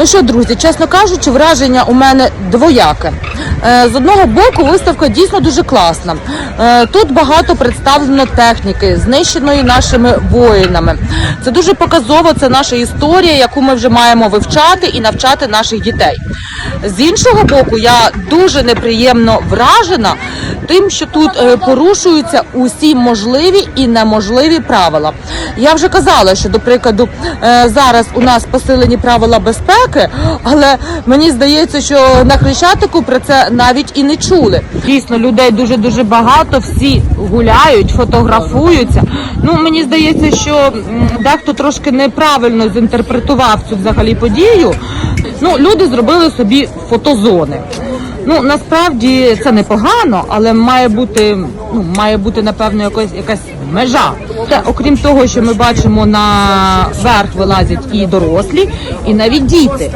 Ну що, друзі, чесно кажучи, враження у мене двояке. Е, З одного боку, виставка дійсно дуже класна. Е, Тут багато представлено техніки, знищеної нашими воїнами. Це дуже показово, це наша історія, яку ми вже маємо вивчати і навчати наших дітей. З іншого боку, я дуже неприємно вражена тим, що тут е, порушуються усі можливі і неможливі правила. Я вже казала, що до прикладу зараз у нас посилені правила безпеки, але мені здається, що на хрещатику про це навіть і не чули. Дійсно, людей дуже дуже багато, всі гуляють, фотографуються. Ну мені здається, що дехто трошки неправильно зінтерпретував цю взагалі подію. Ну, люди зробили собі фотозони. Ну насправді це непогано, але має бути ну має бути напевно якась якась межа. Та окрім того, що ми бачимо на верх вилазять і дорослі, і навіть діти.